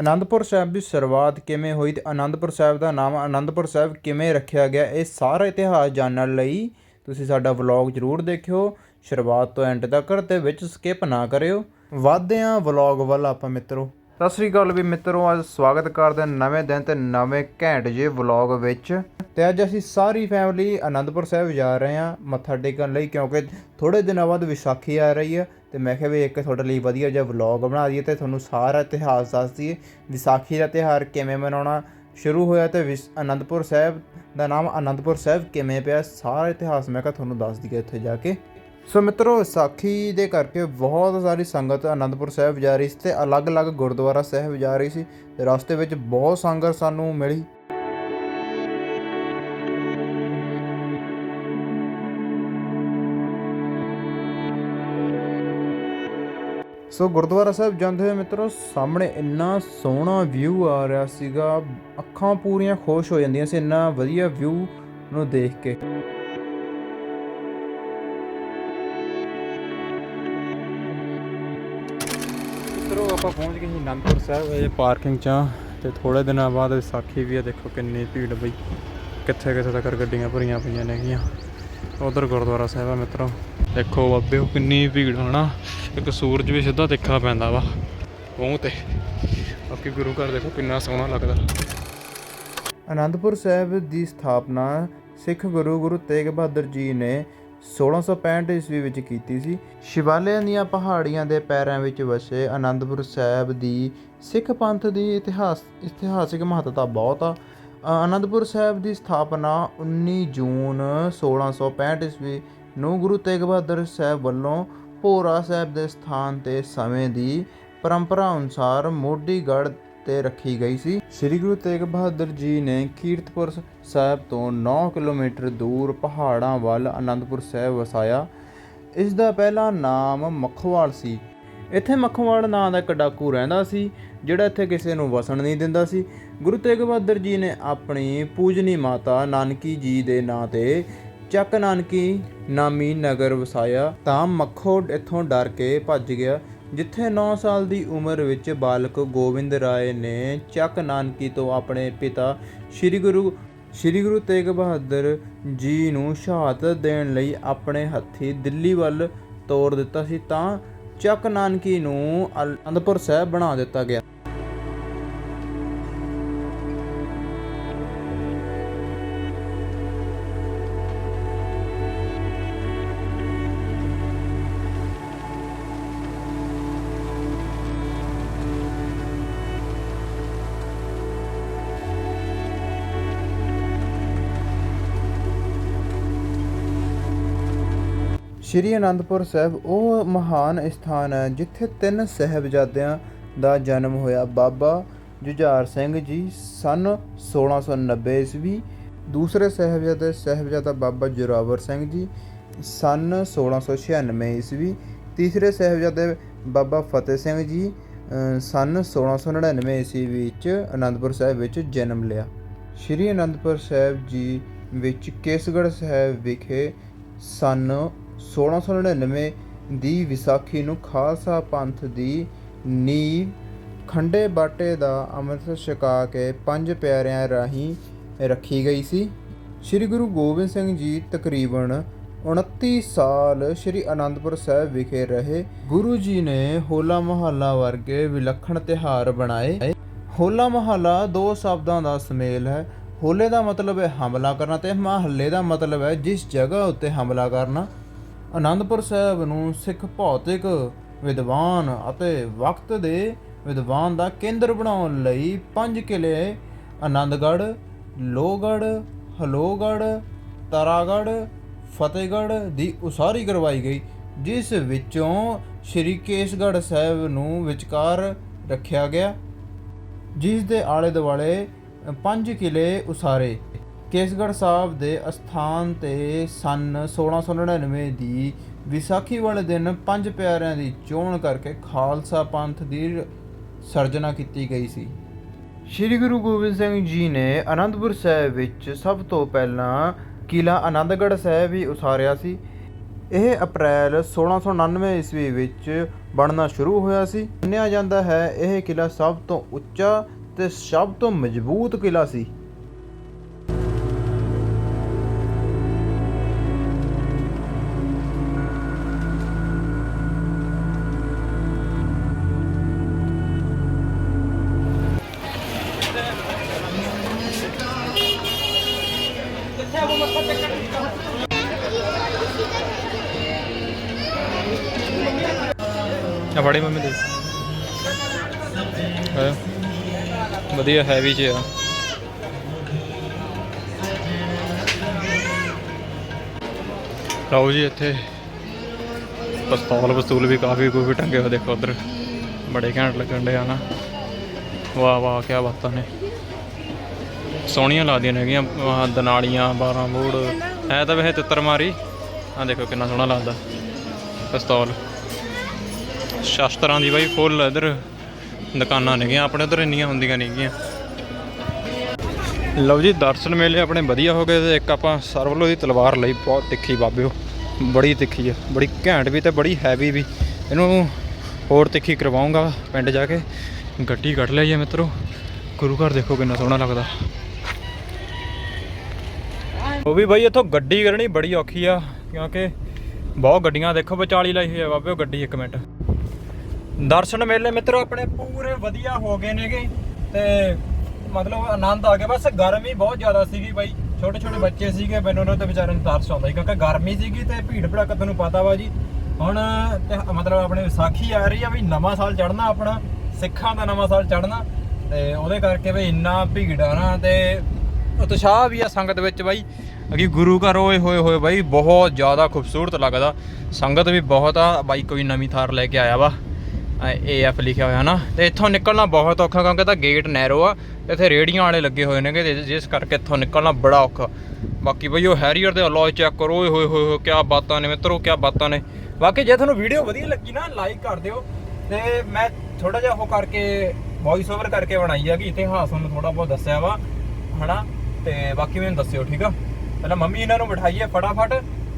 ਅਨੰਦਪੁਰ ਸਾਹਿਬ ਦੀ ਸ਼ੁਰੂਆਤ ਕਿਵੇਂ ਹੋਈ ਤੇ ਅਨੰਦਪੁਰ ਸਾਹਿਬ ਦਾ ਨਾਮ ਅਨੰਦਪੁਰ ਸਾਹਿਬ ਕਿਵੇਂ ਰੱਖਿਆ ਗਿਆ, ਇਹ ਸਾਰਾ ਇਤਿਹਾਸ ਜਾਣਨ ਲਈ ਤੁਸੀਂ ਸਾਡਾ ਵਲੌਗ ਜ਼ਰੂਰ ਦੇਖਿਓ। ਸ਼ੁਰੂਆਤ ਤੋਂ ਐਂਡ ਤੱਕ ਤੇ ਵਿੱਚ ਸਕਿਪ ਨਾ ਕਰਿਓ। ਵਧਦੇ ਹਾਂ ਵਲੌਗ ਵੱਲ ਆਪਾਂ ਮਿੱਤਰੋ। ਸਤਿ ਸ੍ਰੀ ਅਕਾਲ ਵੀ ਮਿੱਤਰੋ, ਅੱਜ ਸਵਾਗਤ ਕਰਦੇ ਨਵੇਂ ਦਿਨ ਤੇ ਨਵੇਂ ਘੈਂਟ ਜੇ ਵਲੌਗ ਵਿੱਚ। ਤੇ ਅੱਜ ਅਸੀਂ ਸਾਰੀ ਫੈਮਿਲੀ ਆਨੰਦਪੁਰ ਸਾਹਿਬ ਜਾ ਰਹੇ ਹਾਂ ਮੱਥਾ ਟੇਕਣ ਲਈ, ਕਿਉਂਕਿ ਥੋੜੇ ਦਿਨਾਂ ਬਾਅਦ ਵਿਸਾਖੀ ਆ ਰਹੀ ਹੈ ਤੇ ਮੈਂ ਕਿਹਾ ਵੀ ਇੱਕ ਤੁਹਾਡੇ ਲਈ ਵਧੀਆ ਜਿਹਾ ਵਲੌਗ ਬਣਾ ਦਈਏ ਤੇ ਤੁਹਾਨੂੰ ਸਾਰਾ ਇਤਿਹਾਸ ਦੱਸ ਦਈਏ। ਵਿਸਾਖੀ ਦਾ ਤਿਉਹਾਰ ਕਿਵੇਂ ਮਨਾਉਣਾ ਸ਼ੁਰੂ ਹੋਇਆ ਤੇ ਵਿਸ- ਆਨੰਦਪੁਰ ਸਾਹਿਬ ਦਾ ਨਾਮ ਆਨੰਦਪੁਰ ਸਾਹਿਬ ਕਿਵੇਂ ਪਿਆ, ਸਾਰਾ ਇਤਿਹਾਸ ਮੈਂ ਕਿਹਾ ਤੁਹਾਨੂੰ ਦੱਸ ਦਈਏ ਇੱਥੇ ਜਾ ਕੇ। ਸੋ ਮਿੱਤਰੋ ਵਿਸਾਖੀ ਦੇ ਕਰਕੇ ਬਹੁਤ ਸਾਰੀ ਸੰਗਤ ਆਨੰਦਪੁਰ ਸਾਹਿਬ ਜਾ ਰਹੀ ਸੀ ਤੇ ਅਲੱਗ-ਅਲੱਗ ਗੁਰਦੁਆਰਾ ਸਾਹਿਬ ਜਾ ਰਹੀ ਸੀ ਤੇ ਰਸਤੇ ਵਿੱਚ ਬਹੁਤ ਸੰਗਤ ਸਾਨੂੰ ਮਿਲੀ। ਸੋ ਗੁਰਦੁਆਰਾ ਸਾਹਿਬ ਜਾਂਦੇ ਹੋਏ ਮਿੱਤਰੋ, ਸਾਹਮਣੇ ਇੰਨਾ ਸੋਹਣਾ ਵਿਊ ਆ ਰਿਹਾ ਸੀਗਾ, ਅੱਖਾਂ ਪੂਰੀਆਂ ਖੁਸ਼ ਹੋ ਜਾਂਦੀਆਂ ਸੀ, ਇੰਨਾ ਵਧੀਆ ਵਿਊ ਨੂੰ ਦੇਖ ਕੇ। ਮਿੱਤਰੋ, ਆਪਾਂ ਪਹੁੰਚ ਗਏ ਸੀ ਅਨੰਦਪੁਰ ਸਾਹਿਬ, ਇਹ ਪਾਰਕਿੰਗ 'ਚ ਆ ਤੇ ਥੋੜੇ ਦਿਨਾਂ ਬਾਅਦ ਵਿਸਾਖੀ ਵੀ ਆ, ਦੇਖੋ ਕਿੰਨੀ ਭੀੜ ਬਈ। ਕਿੱਥੇ ਕਿੱਥੇ ਤੱਕ ਗੱਡੀਆਂ ਭਰੀਆਂ ਪਈਆਂ ਨੇਗੀਆਂ ਉਧਰ ਗੁਰਦੁਆਰਾ ਸਾਹਿਬ ਆ ਮਿੱਤਰੋ। ਦੇਖੋ ਬਾਬੇ ਕਿੰਨੀ ਭੀੜ ਹਨਾ? ਇੱਕ ਸੂਰਜ ਵੀ ਸਿੱਧਾ ਦੇਖਾ ਪੈਂਦਾ ਵਾ, ਮੂੰਹ ਤੇ। ਬਾਕੀ ਗੁਰੂ ਘਰ ਦੇਖੋ ਕਿੰਨਾ ਸੋਹਣਾ ਲੱਗਦਾ। ਅਨੰਦਪੁਰ ਸਾਹਿਬ ਦੀ ਸਥਾਪਨਾ ਸਿੱਖ ਗੁਰੂ ਗੁਰੂ ਤੇਗ ਬਹਾਦਰ ਜੀ ਨੇ 1665 ਈਸਵੀ ਵਿੱਚ ਕੀਤੀ ਸੀ। ਸ਼ਿਵਾਲਿਆ ਦੀਆਂ ਪਹਾੜੀਆਂ ਦੇ ਪੈਰਾਂ ਵਿੱਚ ਵਸੇ ਆਨੰਦਪੁਰ ਸਾਹਿਬ ਦੀ ਸਿੱਖ ਪੰਥ ਦੀ ਇਤਿਹਾਸ ਇਤਿਹਾਸਿਕ ਮਹੱਤਤਾ ਬਹੁਤ ਆ। ਅ, ਆਨੰਦਪੁਰ ਸਾਹਿਬ ਦੀ ਸਥਾਪਨਾ 19 ਜੂਨ 1665 ਈਸਵੀ ਨੂੰ ਗੁਰੂ ਤੇਗ ਬਹਾਦਰ ਸਾਹਿਬ ਵੱਲੋਂ ਭੋਰਾ ਸਾਹਿਬ ਦੇ ਸਥਾਨ ਤੇ ਸਮੇਂ ਦੀ ਪਰੰਪਰਾ ਅਨੁਸਾਰ ਮੋਢੀਗੜ੍ਹ ਤੇ ਰੱਖੀ ਗਈ ਸੀ। ਸ੍ਰੀ ਗੁਰੂ ਤੇਗ ਬਹਾਦਰ ਜੀ ਨੇ ਕੀਰਤਪੁਰ ਸਾਹਿਬ ਤੋਂ 9 ਕਿਲੋਮੀਟਰ ਦੂਰ ਪਹਾੜਾਂ ਵੱਲ ਆਨੰਦਪੁਰ ਸਾਹਿਬ ਵਸਾਇਆ। ਇਸ ਦਾ ਪਹਿਲਾ ਨਾਮ ਮੱਖਵਾਲ ਸੀ। ਇੱਥੇ ਮੱਖਵਾਲ ਨਾਂ ਦਾ ਇੱਕ ਡਾਕੂ ਰਹਿੰਦਾ ਸੀ, ਜਿਹੜਾ ਇੱਥੇ ਕਿਸੇ ਨੂੰ ਵਸਣ ਨਹੀਂ ਦਿੰਦਾ ਸੀ। ਗੁਰੂ ਤੇਗ ਬਹਾਦਰ ਜੀ ਨੇ ਆਪਣੀ ਪੂਜਨੀ ਮਾਤਾ ਨਾਨਕੀ ਜੀ ਦੇ ਨਾਂ ਤੇ ਚੱਕ ਨਾਨਕੀ ਨਾਮੀ ਨਗਰ ਵਸਾਇਆ। ਤਾਂ ਮੱਖੋ ਇੱਥੋਂ ਡਰ ਕੇ ਭੱਜ ਗਿਆ। ਜਿੱਥੇ 9 ਸਾਲ ਦੀ ਉਮਰ ਵਿੱਚ ਬਾਲਕ ਗੋਬਿੰਦ ਰਾਏ ਨੇ ਚੱਕ ਨਾਨਕੀ ਤੋਂ ਆਪਣੇ ਪਿਤਾ ਸ੍ਰੀ ਗੁਰੂ ਸ੍ਰੀ ਗੁਰੂ ਤੇਗ ਬਹਾਦਰ ਜੀ ਨੂੰ ਸ਼ਹਾਦਤ ਦੇਣ ਲਈ ਆਪਣੇ ਹੱਥੀ ਦਿੱਲੀ ਵੱਲ ਤੋਰ ਦਿੱਤਾ ਸੀ ਤਾਂ ਚੱਕ ਨਾਨਕੀ ਨੂੰ ਅਨੰਦਪੁਰ ਸਾਹਿਬ ਬਣਾ ਦਿੱਤਾ ਗਿਆ। ਸ਼੍ਰੀ ਅਨੰਦਪੁਰ ਸਾਹਿਬ ਉਹ ਮਹਾਨ ਸਥਾਨ ਹੈ ਜਿੱਥੇ ਤਿੰਨ ਸਹਿਬਜ਼ਾਦਿਆਂ ਦਾ ਜਨਮ ਹੋਇਆ। ਬਾਬਾ ਜੁਝਾਰ ਸਿੰਘ ਜੀ ਸਨ 1690 ਈਸਵੀ। ਦੂਸਰੇ ਸਹਿਬਜ਼ਾਦੇ ਸਹਿਬਜ਼ਾਦਾ ਬਾਬਾ ਜੋਰਾਵਰ ਸਿੰਘ ਜੀ ਸਨ 1696 ਈਸਵੀ। ਤੀਸਰੇ ਸਹਿਬਜ਼ਾਦੇ ਬਾਬਾ ਫਤਿਹ ਸਿੰਘ ਜੀ ਅ, ਸਨ 1699 ਈਸਵੀ ਵਿੱਚ ਅਨੰਦਪੁਰ ਸਾਹਿਬ ਵਿੱਚ ਜਨਮ ਲਿਆ। ਸ਼੍ਰੀ ਅਨੰਦਪੁਰ ਸਾਹਿਬ ਜੀ ਵਿੱਚ ਕੇਸਗੜ੍ਹ ਸਾਹਿਬ ਵਿਖੇ ਸਨ 1699 ਦੀ ਵਿਸਾਖੀ ਨੂੰ ਖਾਲਸਾ ਪੰਥ ਦੀ ਨੀਂਹ ਖੰਡੇ ਬਾਟੇ ਦਾ ਅੰਮ੍ਰਿਤ ਛਕਾ ਕੇ ਪੰਜ ਪਿਆਰਿਆਂ ਰਾਹੀਂ ਰੱਖੀ ਗਈ ਸੀ। ਸ੍ਰੀ ਗੁਰੂ ਗੋਬਿੰਦ ਸਿੰਘ ਜੀ ਤਕਰੀਬਨ 29 ਸਾਲ ਸ੍ਰੀ ਅਨੰਦਪੁਰ ਸਾਹਿਬ ਵਿਖੇ ਰਹੇ। ਗੁਰੂ ਜੀ ਨੇ ਹੋਲਾ ਮਹੱਲਾ ਵਰਗੇ ਵਿਲੱਖਣ ਤਿਹਾਰ ਬਣਾਏ। ਹੋਲਾ ਮਹੱਲਾ ਦੋ ਸ਼ਬਦਾਂ ਦਾ ਸੁਮੇਲ ਹੈ। ਹੋਲੇ ਦਾ ਮਤਲਬ ਹੈ ਹਮਲਾ ਕਰਨਾ ਤੇ ਮਹੱਲੇ ਦਾ ਮਤਲਬ ਹੈ ਜਿਸ ਜਗ੍ਹਾ ਉੱਤੇ ਹਮਲਾ ਕਰਨਾ। ਆਨੰਦਪੁਰ ਸਾਹਿਬ ਨੂੰ ਸਿੱਖ ਭੌਤਿਕ ਵਿਦਵਾਨ ਅਤੇ ਵਕਤ ਦੇ ਵਿਦਵਾਨ ਦਾ ਕੇਂਦਰ ਬਣਾਉਣ ਲਈ ਪੰਜ ਕਿਲੇ ਆਨੰਦਗੜ੍ਹ ਲੋਹਗੜ੍ਹ, ਹਲੋਗੜ੍ਹ, ਤਾਰਾਗੜ੍ਹ, ਫਤਿਹਗੜ੍ਹ ਦੀ ਉਸਾਰੀ ਕਰਵਾਈ ਗਈ, ਜਿਸ ਵਿੱਚੋਂ ਸ਼੍ਰੀ ਕੇਸਗੜ੍ਹ ਸਾਹਿਬ ਨੂੰ ਵਿਚਕਾਰ ਰੱਖਿਆ ਗਿਆ, ਜਿਸ ਦੇ ਆਲੇ ਦੁਆਲੇ ਪੰਜ ਕਿਲੇ ਉਸਾਰੇ। ਕੇਸਗੜ੍ਹ ਸਾਹਿਬ ਦੇ ਅਸਥਾਨ ਤੇ ਸਨ 1699 ਦੀ ਵਿਸਾਖੀ ਵਾਲੇ ਦਿਨ ਪੰਜ ਪਿਆਰਿਆਂ ਦੀ ਚੋਣ ਕਰਕੇ ਖਾਲਸਾ ਪੰਥ ਦੀ ਸਰਜਨਾ ਕੀਤੀ ਗਈ ਸੀ। ਸ਼੍ਰੀ ਗੁਰੂ ਗੋਬਿੰਦ ਸਿੰਘ ਜੀ ਨੇ ਅਨੰਦਪੁਰ ਸਾਹਿਬ ਵਿੱਚ ਸਭ ਤੋਂ ਪਹਿਲਾਂ ਕਿਲਾ ਆਨੰਦਗੜ੍ਹ ਸਾਹਿਬ ਹੀ ਉਸਾਰਿਆ ਸੀ। ਇਹ ਅਪ੍ਰੈਲ 1699 ਈਸਵੀ ਵਿੱਚ ਬਣਨਾ ਸ਼ੁਰੂ ਹੋਇਆ ਸੀ। ਮੰਨਿਆ ਜਾਂਦਾ ਹੈ ਇਹ ਕਿਲਾ ਸਭ ਤੋਂ ਉੱਚਾ ਤੇ ਸਭ ਤੋਂ ਮਜ਼ਬੂਤ ਕਿਲਾ ਸੀ। ਆ ਫੜੀ ਮੰਮੀ ਦੇ। ਵਧੀਆ ਹੈਵੀ ਚ ਆ। ਲਓ ਜੀ, ਇੱਥੇ ਪਿਸਤੌਲ ਪਸਤੂਲ ਵੀ ਕਾਫੀ ਕੋਈ ਟੰਗੇ ਹੋਏ, ਦੇਖੋ ਉਧਰ। ਬੜੇ ਘੈਂਟ ਲੱਗਣ ਦੇ ਆ ਨਾ। ਵਾਹ ਵਾਹ ਕੀ ਬਾਤਾਂ ਨੇ। ਸੋਹਣੀਆਂ ਲੱਗਦੀਆਂ ਨੇ ਹੈਗੀਆਂ, ਆਹ ਦਨਾਲੀਆਂ 12 ਬੋੜ। ਹੈ ਤਾਂ ਵੈਸੇ ਤਿੱਤਰ ਮਾਰੀ ਆ ਦੇਖੋ ਕਿੰਨਾ ਸੋਹਣਾ ਲੱਗਦਾ। ਪਿਸਤੌਲ। ਸ਼ਸਤਰਾਂ ਦੀ ਬਾਈ ਫੁੱਲ ਇਧਰ ਦੁਕਾਨਾਂ ਨੇਗੀਆਂ ਆਪਣੇ ਉਧਰ ਇੰਨੀਆਂ ਹੁੰਦੀਆਂ ਨੇਗੀਆਂ ਲਓ ਜੀ, ਦਰਸ਼ਨ ਮੇਲੇ ਆਪਣੇ ਵਧੀਆ ਹੋ ਗਏ ਤੇ ਇੱਕ ਆਪਾਂ ਸਰਵਲੋ ਦੀ ਤਲਵਾਰ ਲਈ ਬਹੁਤ ਤਿੱਖੀ ਬਾਬਿਓ। ਬੜੀ ਤਿੱਖੀ ਆ, ਬੜੀ ਘੈਂਟ ਵੀ ਤੇ ਬੜੀ ਹੈਵੀ ਵੀ। ਇਹਨੂੰ ਹੋਰ ਤਿੱਖੀ ਕਰਵਾਉਂਗਾ ਪਿੰਡ ਜਾ ਕੇ। ਗੱਡੀ ਕੱਢ ਲਈ ਜੀ ਮਿੱਤਰੋ। ਗੁਰੂ ਘਰ ਦੇਖੋ ਕਿੰਨਾ ਸੋਹਣਾ ਲੱਗਦਾ। ਉਹ ਵੀ ਬਾਈ ਇੱਥੋਂ ਗੱਡੀ ਕਰਨੀ ਬੜੀ ਔਖੀ ਆ, ਕਿਉਂਕਿ ਬਹੁਤ ਗੱਡੀਆਂ, ਦੇਖੋ ਵਿਚਾਲੀ ਲਾਈ ਹੋਈ ਆ ਬਾਬੇ ਉਹ ਗੱਡੀ ਇੱਕ ਮਿੰਟ। ਦਰਸ਼ਨ ਮੇਲੇ ਮਿੱਤਰੋ, ਆਪਣੇ ਪੂਰੇ ਵਧੀਆ ਹੋ ਗਏ ਨੇਗੇ ਤੇ ਮਤਲਬ ਆਨੰਦ ਆ ਗਿਆ। ਬਸ ਗਰਮੀ ਬਹੁਤ ਜ਼ਿਆਦਾ ਸੀਗੀ ਬਾਈ ਛੋਟੇ ਛੋਟੇ ਬੱਚੇ ਸੀਗੇ, ਮੈਨੂੰ ਉਹਨਾਂ ਤੇ ਵਿਚਾਰਿਆਂ ਨੂੰ ਤਰਸ ਆਉਂਦਾ ਸੀ, ਕਿਉਂਕਿ ਗਰਮੀ ਸੀਗੀ ਤੇ ਭੀੜ ਭੜੱਕਾ ਤੁਹਾਨੂੰ ਪਤਾ ਵਾ ਜੀ। ਹੁਣ ਤੇ ਮਤਲਬ ਆਪਣੇ ਵਿਸਾਖੀ ਆ ਰਹੀ ਆ ਵੀ ਨਵਾਂ ਸਾਲ ਚੜ੍ਹਨਾ ਆਪਣਾ, ਸਿੱਖਾਂ ਦਾ ਨਵਾਂ ਸਾਲ ਚੜ੍ਹਨਾ ਤੇ ਉਹਦੇ ਕਰਕੇ ਵੀ ਇੰਨਾ ਭੀੜ ਆ ਨਾ ਤੇ ਉਤਸ਼ਾਹ ਵੀ ਆ ਸੰਗਤ ਵਿੱਚ ਬਾਈ। ਅਗੀ ਗੁਰੂ ਘਰ ਓਏ ਹੋਏ ਹੋਏ ਬਾਈ, ਬਹੁਤ ਜ਼ਿਆਦਾ ਖੂਬਸੂਰਤ ਲੱਗਦਾ। ਸੰਗਤ ਵੀ ਬਹੁਤ ਆ। ਬਾਈ ਕੋਈ ਨਵੀਂ ਥਾਰ ਲੈ ਕੇ ਆਇਆ ਵਾ। ਏਐਫ ਲਿਖਿਆ ਹੋਇਆ ਨਾ। ਤੇ ਇੱਥੋਂ ਨਿਕਲਣਾ ਬਹੁਤ ਔਖਾ ਕਿਉਂਕਿ ਤਾਂ ਗੇਟ ਨੈਰੋ ਆ। ਤੇ ਇੱਥੇ ਰੇੜੀਆਂ ਵਾਲੇ ਲੱਗੇ ਹੋਏ ਨੇਗੇ ਤੇ ਜਿਸ ਕਰਕੇ ਇੱਥੋਂ ਨਿਕਲਣਾ ਬੜਾ ਔਖਾ। ਬਾਕੀ ਬਈ ਉਹ ਹੈਰੀਅਰ ਦੇ ਅਲੋਏ ਚੈੱਕ ਕਰੋ। ਓਏ ਹੋਏ ਹੋਏ ਹੋਏ ਕੀ ਬਾਤਾਂ ਨੇ ਮਿੱਤਰੋ ਕੀ ਬਾਤਾਂ ਨੇ। ਬਾਕੀ ਜੇ ਤੁਹਾਨੂੰ ਵੀਡੀਓ ਵਧੀਆ ਲੱਗੀ ਨਾ ਲਾਈਕ ਕਰ ਦਿਓ। ਤੇ ਮੈਂ ਥੋੜਾ ਜਿਹਾ ਉਹ ਕਰਕੇ ਵੌਇਸ ਓਵਰ ਕਰਕੇ ਬਣਾਈ ਆ ਕਿ ਇਤਿਹਾਸ ਤੁਹਾਨੂੰ ਥੋੜਾ ਬਹੁਤ ਦੱਸਿਆ ਵਾ। ਹਨਾ? ਤੇ ਬਾਕੀ ਮੈਨੂੰ ਦੱਸਿਓ, ਠੀਕ ਆ? ਪਹਿਲਾਂ ਮੰਮੀ ਇਹਨਾਂ ਨੂੰ ਬਿਠਾਈਏ ਫਟਾਫਟ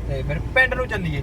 ਤੇ ਫਿਰ ਪਿੰਡ ਨੂੰ ਚੱਲੀਏ।